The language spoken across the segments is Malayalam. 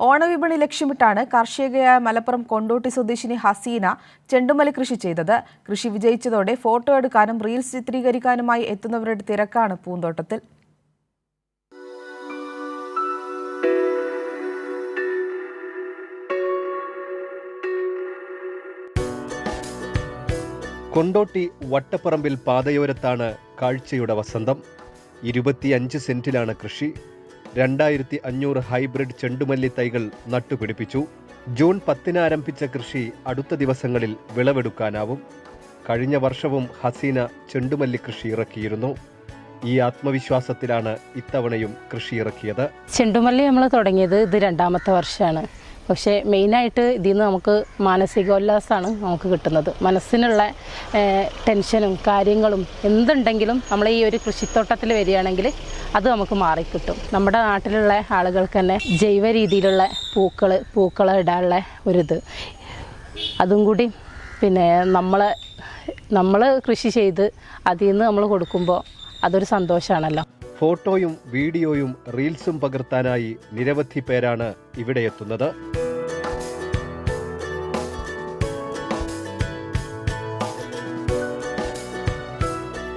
ഓണവിപണി ലക്ഷ്യമിട്ടാണ് കാർഷികയായ മലപ്പുറം കൊണ്ടോട്ടി സ്വദേശിനി ഹസീന ചെണ്ടുമല്ലി കൃഷി ചെയ്തത്. കൃഷി വിജയിച്ചതോടെ ഫോട്ടോ എടുക്കാനും റീൽസ് ചിത്രീകരിക്കാനുമായി എത്തുന്നവരുടെ തിരക്കാണ് പൂന്തോട്ടത്തിൽ. കൊണ്ടോട്ടി വട്ടപ്പറമ്പിൽ പാതയോരത്താണ് കാഴ്ചയുടെ വസന്തം. ഇരുപത്തിയഞ്ച് സെന്റിലാണ് കൃഷി. രണ്ടായിരത്തി അഞ്ഞൂറ് ഹൈബ്രിഡ് ചെണ്ടുമല്ലി തൈകൾ നട്ടുപിടിപ്പിച്ചു. ജൂൺ പത്തിന് ആരംഭിച്ച കൃഷി അടുത്ത ദിവസങ്ങളിൽ വിളവെടുക്കാനാവും. കഴിഞ്ഞ വർഷവും ഹസീന ചെണ്ടുമല്ലി കൃഷി ഇറക്കിയിരുന്നു. ഈ ആത്മവിശ്വാസത്തിലാണ് ഇത്തവണയും കൃഷി ഇറക്കിയത്. ചെണ്ടുമല്ലി നമ്മൾ തുടങ്ങിയത് ഇത് രണ്ടാമത്തെ വർഷമാണ്. പക്ഷേ മെയിനായിട്ട് ഇതിൽ നിന്ന് നമുക്ക് മാനസികോല്ലാസമാണ് നമുക്ക് കിട്ടുന്നത്. മനസ്സിനുള്ള ടെൻഷനും കാര്യങ്ങളും എന്തുണ്ടെങ്കിലും നമ്മൾ ഈ ഒരു കൃഷിത്തോട്ടത്തിൽ വരികയാണെങ്കിൽ അത് നമുക്ക് മാറിക്കിട്ടും. നമ്മുടെ നാട്ടിലുള്ള ആളുകൾക്ക് തന്നെ ജൈവ രീതിയിലുള്ള പൂക്കൾ പൂക്കൾ ഇടാനുള്ള ഒരിത്. അതും കൂടി പിന്നെ നമ്മൾ നമ്മൾ കൃഷി ചെയ്ത് അതിൽ നിന്ന് നമ്മൾ കൊടുക്കുമ്പോൾ അതൊരു സന്തോഷമാണല്ലോ ഫോട്ടോയും വീഡിയോയും റീൽസും പകർത്താനായി നിരവധി പേരാണ് ഇവിടെ എത്തുന്നത്.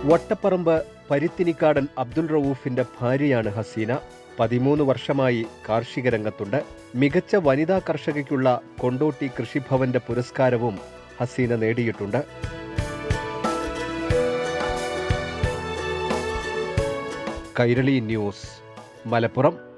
വട്ടപ്പറമ്പ് പരുത്തിനിക്കാടൻ അബ്ദുൾ റവൂഫിന്റെ ഭാര്യയാണ് ഹസീന. പതിമൂന്ന് വർഷമായി കാർഷിക രംഗത്തുണ്ട്. മികച്ച വനിതാ കർഷകയ്ക്കുള്ള കൊണ്ടോട്ടി കൃഷിഭവന്റെ പുരസ്കാരവും ഹസീന നേടിയിട്ടുണ്ട്. കൈരളി ന്യൂസ് മലപ്പുറം.